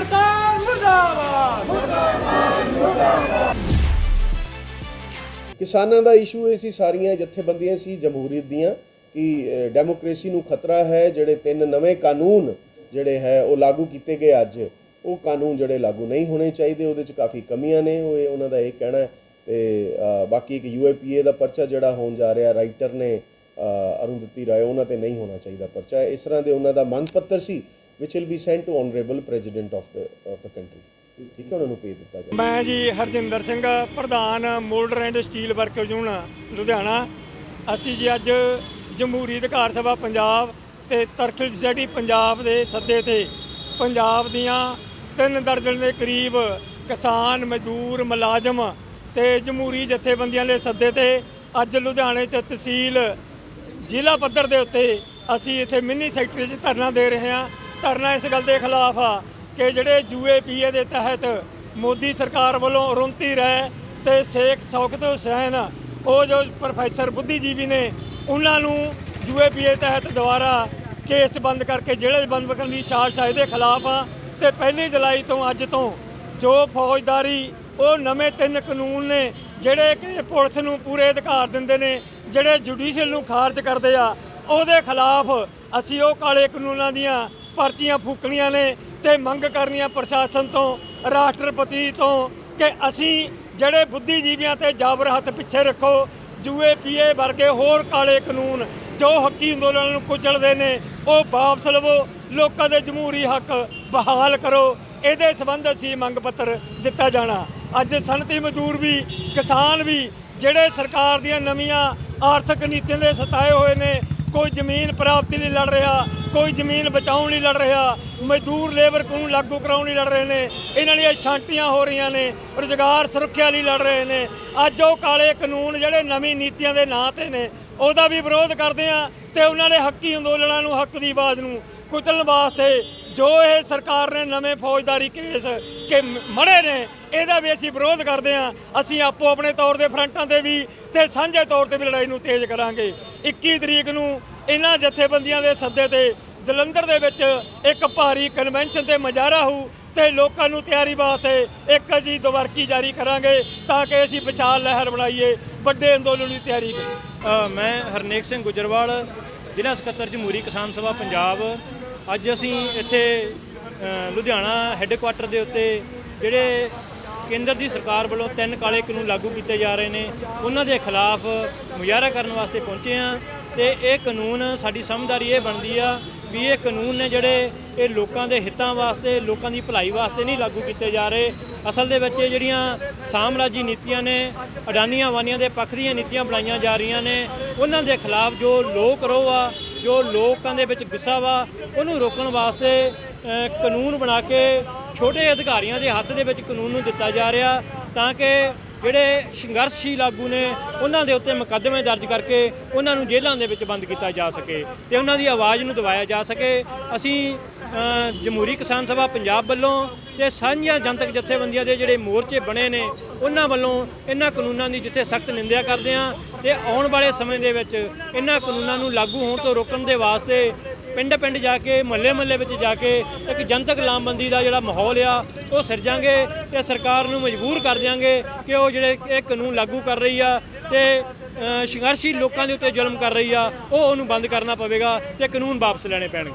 ਸਰਕਾਰ ਮੁਰਦਾਬਾਦ। ਮੁਰਦਾਬਾਦ ਮੁਰਦਾਬਾਦ ਕਿਸਾਨਾਂ ਦਾ ਇਸ਼ੂ ਇਹ ਸੀ, ਸਾਰੀਆਂ ਜਥੇਬੰਦੀਆਂ ਸੀ ਜਮਹੂਰੀਅਤ ਦੀਆਂ ਕਿ ਡੈਮੋਕ੍ਰੇਸੀ ਨੂੰ ਖਤਰਾ ਹੈ, ਜਿਹੜੇ ਤਿੰਨ ਨਵੇਂ ਕਾਨੂੰਨ ਜਿਹੜੇ ਹੈ, ਉਹ ਲਾਗੂ ਕੀਤੇ ਗਏ ਅੱਜ, ਉਹ ਕਾਨੂੰਨ ਜਿਹੜੇ ਲਾਗੂ ਨਹੀਂ ਹੋਣੇ ਚਾਹੀਦੇ, ਉਹਦੇ ਚ ਕਾਫੀ ਕਮੀਆਂ ਨੇ, ਉਹ ਉਹਨਾਂ ਦਾ ਇਹ ਕਹਿਣਾ ਤੇ ਬਾਕੀ ਇੱਕ ਯੂਏਪੀਏ ਦਾ ਪਰਚਾ ਜਿਹੜਾ ਹੋਣ ਜਾ ਰਿਹਾ, ਰਾਈਟਰ ਨੇ ਅਰੁੰਦਤੀ ਰਾਏ, ਉਹਨਾਂ ਤੇ ਨਹੀਂ ਹੋਣਾ ਚਾਹੀਦਾ ਪਰਚਾ। ਇਸ ਤਰ੍ਹਾਂ ਦੇ ਉਹਨਾਂ ਦਾ ਮੰਗ ਪੱਤਰ ਸੀ which will be sent to honorable president of the of the country. ਠੀਕ ਹੈ, ਉਹਨਾਂ ਨੂੰ ਭੇਜ ਦਿੱਤਾ ਜਾਵੇ ਮੈਂ ਜੀ ਹਰਜਿੰਦਰ ਸਿੰਘ, ਪ੍ਰਧਾਨ moulder and steel worker union Ludhiana. ਅਸੀਂ ਜੀ ਅੱਜ ਜਮਹੂਰੀ ਅਧਿਕਾਰ ਸਭਾ ਪੰਜਾਬ ਤੇ ਤਰਕਲ ਸੋਸਾਇਟੀ ਪੰਜਾਬ ਦੇ ਸੱਦੇ ਤੇ ਪੰਜਾਬ ਦੀਆਂ ਤਿੰਨ ਦਰਜਨ ਦੇ ਕਰੀਬ ਕਿਸਾਨ, ਮਜ਼ਦੂਰ, ਮੁਲਾਜ਼ਮ ਤੇ ਜਮਹੂਰੀ ਜਥੇਬੰਦੀਆਂ ਦੇ ਸੱਦੇ ਤੇ ਅੱਜ ਲੁਧਿਆਣੇ ਚ ਤਹਿਸੀਲ ਜ਼ਿਲ੍ਹਾ ਪੱਧਰ ਦੇ ਉੱਤੇ ਅਸੀਂ ਇੱਥੇ ਮਿੰਨੀ ਸੈਕਟਰੀ 'ਚ ਧਰਨਾ ਦੇ ਰਹੇ ਹਾਂ। ਧਰਨਾ ਇਸ ਗੱਲ ਦੇ ਖਿਲਾਫ ਆ ਕਿ ਜਿਹੜੇ ਯੂਏਪੀਏ ਦੇ ਤਹਿਤ ਮੋਦੀ ਸਰਕਾਰ ਵੱਲੋਂ ਰੁੰਤੀ ਰਹਿ ਤੇ ਸ਼ੇਖ ਸ਼ੌਕਤ ਹੁਸੈਨ, ਉਹ ਜੋ ਪ੍ਰੋਫੈਸਰ ਬੁੱਧੀਜੀਵੀ ਨੇ, ਉਹਨਾਂ ਨੂੰ ਯੂਏਪੀਏ ਤਹਿਤ ਦੁਬਾਰਾ ਕੇਸ ਬੰਦ ਕਰਕੇ ਜਿਹੜੇ ਬੰਦ ਕਰਨ ਦੀ ਸਾਜ਼ਿਸ਼ ਆ, ਇਹਦੇ ਖਿਲਾਫ ਆ। ਤੇ ਪਹਿਲੀ ਜੁਲਾਈ ਤੋਂ ਅੱਜ ਤੋਂ ਜੋ ਫੌਜਦਾਰੀ, ਉਹ ਨਵੇਂ ਤਿੰਨ ਕਾਨੂੰਨ ਨੇ, ਜਿਹੜੇ ਕਿ ਪੁਲਿਸ ਨੂੰ ਪੂਰੇ ਅਧਿਕਾਰ ਦਿੰਦੇ ਨੇ, ਜਿਹੜੇ ਜੁਡੀਸ਼ੀਅਲ ਨੂੰ ਖਾਰਜ ਕਰਦੇ ਆ, ਉਹਦੇ ਖਿਲਾਫ ਅਸੀਂ ਉਹ ਕਾਲੇ ਕਾਨੂੰਨਾਂ ਦੀਆਂ ਪਰਚੀਆਂ ਫੂਕਣੀਆਂ ਨੇ ਤੇ ਮੰਗ ਕਰਨੀਆਂ ਪ੍ਰਸ਼ਾਸਨ ਤੋਂ, ਰਾਸ਼ਟਰਪਤੀ ਤੋਂ ਕਿ ਅਸੀਂ ਜਿਹੜੇ ਬੁੱਧੀਜੀਵੀਆਂ ਤੇ ਜਾਬਰ ਹੱਥ ਪਿੱਛੇ ਰੱਖੋ, ਜੂਏ, ਪੀਏ ਵਰਗੇ ਹੋਰ ਕਾਲੇ ਕਾਨੂੰਨ ਜੋ ਹੱਕੀ ਅੰਦੋਲਨ ਨੂੰ ਕੁਚਲਦੇ ਨੇ, ਉਹ ਵਾਪਸ ਲਵੋ, ਲੋਕਾਂ ਦੇ ਜਮਹੂਰੀ ਹੱਕ ਬਹਾਲ ਕਰੋ। ਇਹਦੇ ਸੰਬੰਧ ਅਸੀਂ ਮੰਗ ਪੱਤਰ ਦਿੱਤਾ ਜਾਣਾ। ਅੱਜ ਸਨਅਤੀ ਮਜ਼ਦੂਰ ਵੀ, ਕਿਸਾਨ ਵੀ, ਜਿਹੜੇ ਸਰਕਾਰ ਦੀਆਂ ਨਵੀਆਂ ਆਰਥਿਕ ਨੀਤੀਆਂ ਦੇ ਸਤਾਏ ਹੋਏ ਨੇ ਕੋਈ ਜ਼ਮੀਨ ਪ੍ਰਾਪਤੀ ਲਈ ਲੜ ਰਿਹਾ, ਕੋਈ ਜ਼ਮੀਨ ਬਚਾਉਣ ਲਈ ਲੜ ਰਿਹਾ, ਮਜ਼ਦੂਰ ਲੇਬਰ ਕਾਨੂੰਨ ਲਾਗੂ ਕਰਾਉਣ ਲਈ ਲੜ ਰਹੇ ਨੇ, ਇਹਨਾਂ ਲਈ ਸ਼ਾਂਤੀਆਂ ਹੋ ਰਹੀਆਂ ਨੇ, ਰੁਜ਼ਗਾਰ ਸੁਰੱਖਿਆ ਲਈ ਲੜ ਰਹੇ ਨੇ। ਅੱਜ ਉਹ ਕਾਲੇ ਕਾਨੂੰਨ ਜਿਹੜੇ ਨਵੀਂ ਨੀਤੀਆਂ ਦੇ ਨਾਂ ਤੇ ਨੇ, ਉਹਦਾ ਵੀ ਵਿਰੋਧ ਕਰਦੇ ਆ ਤੇ ਉਹਨਾਂ ਦੇ ਹੱਕੀ ਅੰਦੋਲਨਾਂ ਨੂੰ, ਹੱਕ ਦੀ ਆਵਾਜ਼ ਨੂੰ ਕੁਚਲਣ ਵਾਸਤੇ ਜੋ ਇਹ ਸਰਕਾਰ ਨੇ ਨਵੇਂ ਫੌਜਦਾਰੀ ਕੇਸ ਕਿ ਮੜੇ ਨੇ, ਇਹਦਾ ਵੀ ਅਸੀਂ ਵਿਰੋਧ ਕਰਦੇ ਹਾਂ ਅਸੀਂ ਆਪੋ ਆਪਣੇ ਤੌਰ ਦੇ ਫਰੰਟਾਂ ਤੇ ਵੀ ਤੇ ਸਾਂਝੇ ਤੌਰ ਤੇ ਵੀ ਲੜਾਈ ਨੂੰ ਤੇਜ਼ ਕਰਾਂਗੇ। 21 ਤਰੀਕ ਨੂੰ ਇਹਨਾਂ ਜਥੇਬੰਦੀਆਂ ਦੇ ਸੱਦੇ ਤੇ ਜਲੰਧਰ ਦੇ ਵਿੱਚ ਇੱਕ ਭਾਰੀ ਕਨਵੈਨਸ਼ਨ ਤੇ ਮਜਾਰਾ ਹੋਊ ਤੇ ਲੋਕਾਂ ਨੂੰ ਤਿਆਰੀ ਵਾਸਤੇ ਇੱਕ ਅਸੀਂ ਦੁਬਾਰਕੀ ਜਾਰੀ ਕਰਾਂਗੇ ਤਾਂ ਕਿ ਅਸੀਂ ਵਿਸ਼ਾਲ ਲਹਿਰ ਬਣਾਈਏ, ਵੱਡੇ ਅੰਦੋਲਨ ਦੀ ਤਿਆਰੀ ਕਰੀਏ। ਮੈਂ ਹਰਨੇਕ ਸਿੰਘ ਗੁਜਰਵਾਲ, ਜ਼ਿਲ੍ਹਾ ਸਕੱਤਰ ਜਮਹੂਰੀ ਕਿਸਾਨ ਸਭਾ ਪੰਜਾਬ। ਅੱਜ ਅਸੀਂ ਇੱਥੇ ਲੁਧਿਆਣਾ ਹੈੱਡਕੁਆਟਰ ਦੇ ਉੱਤੇ ਜਿਹੜੇ ਕੇਂਦਰ ਦੀ ਸਰਕਾਰ ਵੱਲੋਂ ਤਿੰਨ ਕਾਲੇ ਕਾਨੂੰਨ ਲਾਗੂ ਕੀਤੇ ਜਾ ਰਹੇ ਨੇ। ਉਹਨਾਂ ਦੇ ਖਿਲਾਫ ਮੁਜ਼ਾਹਰਾ ਕਰਨ ਵਾਸਤੇ ਪਹੁੰਚੇ ਆ ਤੇ ਇਹ ਕਾਨੂੰਨ ਸਾਡੀ ਸਮਝਦਾਰੀ ਇਹ ਬਣਦੀ ਆ ਵੀ ਇਹ ਕਾਨੂੰਨ ਨੇ ਜਿਹੜੇ ਇਹ ਲੋਕਾਂ ਦੇ ਹਿੱਤਾਂ ਵਾਸਤੇ, ਲੋਕਾਂ ਦੀ ਭਲਾਈ ਵਾਸਤੇ ਨਹੀਂ ਲਾਗੂ ਕੀਤੇ ਜਾ ਰਹੇ। ਅਸਲ ਦੇ ਵਿੱਚ ਜਿਹੜੀਆਂ ਸਾਮਰਾਜੀ ਨੀਤੀਆਂ ਨੇ, ਅਡਾਨੀਆਂ ਵਾਨੀਆਂ ਦੇ ਪੱਖ ਦੀਆਂ ਨੀਤੀਆਂ ਬਣਾਈਆਂ ਜਾ ਰਹੀਆਂ ਨੇ, ਉਹਨਾਂ ਦੇ ਖਿਲਾਫ ਜੋ ਲੋਕ ਰੋਹ ਆ, ਜੋ ਲੋਕਾਂ ਦੇ ਵਿੱਚ ਗੁੱਸਾ ਵਾ, ਉਹਨੂੰ ਰੋਕਣ ਵਾਸਤੇ ਕਾਨੂੰਨ ਬਣਾ ਕੇ ਛੋਟੇ ਅਧਿਕਾਰੀਆਂ ਦੇ ਹੱਥ ਦੇ ਵਿੱਚ ਕਾਨੂੰਨ ਨੂੰ ਦਿੱਤਾ ਜਾ ਰਿਹਾ ਤਾਂ ਕਿ ਜਿਹੜੇ ਸੰਘਰਸ਼ੀ ਆਗੂ ਨੇ ਉਹਨਾਂ ਦੇ ਉੱਤੇ ਮੁਕੱਦਮੇ ਦਰਜ ਕਰਕੇ ਉਹਨਾਂ ਨੂੰ ਜੇਲ੍ਹਾਂ ਦੇ ਵਿੱਚ ਬੰਦ ਕੀਤਾ ਜਾ ਸਕੇ ਤੇ ਉਹਨਾਂ ਦੀ ਆਵਾਜ਼ ਨੂੰ ਦਬਾਇਆ ਜਾ ਸਕੇ। ਅਸੀਂ ਜਮਹੂਰੀ ਕਿਸਾਨ ਸਭਾ ਪੰਜਾਬ ਵੱਲੋਂ ਤੇ ਸਾਂਝੀਆਂ ਜਨਤਕ ਜਥੇਬੰਦੀਆਂ ਦੇ ਜਿਹੜੇ ਮੋਰਚੇ ਬਣੇ ਨੇ, ਉਹਨਾਂ ਵੱਲੋਂ ਇਹਨਾਂ ਕਾਨੂੰਨਾਂ ਦੀ ਜਿੱਥੇ ਸਖਤ ਨਿੰਦਿਆ ਕਰਦੇ ਆ ਤੇ ਆਉਣ ਵਾਲੇ ਸਮੇਂ ਦੇ ਵਿੱਚ ਇਹਨਾਂ ਕਾਨੂੰਨਾਂ ਨੂੰ ਲਾਗੂ ਹੋਣ ਤੋਂ ਰੋਕਣ ਦੇ ਵਾਸਤੇ ਪਿੰਡ ਪਿੰਡ ਜਾ ਕੇ, ਮਹੱਲੇ ਮਹੱਲੇ ਵਿੱਚ ਜਾ ਕੇ ਇੱਕ ਜਨਤਕ ਲਾਮਬੰਦੀ ਦਾ ਜਿਹੜਾ ਮਾਹੌਲ ਆ, ਉਹ ਸਿਰਜਾਂਗੇ ਤੇ ਸਰਕਾਰ ਨੂੰ ਮਜਬੂਰ ਕਰ ਦਿਆਂਗੇ ਕਿ ਉਹ ਜਿਹੜੇ ਇਹ ਕਾਨੂੰਨ ਲਾਗੂ ਕਰ ਰਹੀ ਆ ਤੇ ਸੰਘਰਸ਼ੀ ਲੋਕਾਂ ਦੇ ਉੱਤੇ ਜ਼ੁਲਮ ਕਰ ਰਹੀ ਆ, ਉਹ ਉਹਨੂੰ ਬੰਦ ਕਰਨਾ ਪਵੇਗਾ ਤੇ ਕਾਨੂੰਨ ਵਾਪਸ ਲੈਣੇ ਪੈਣਗੇ।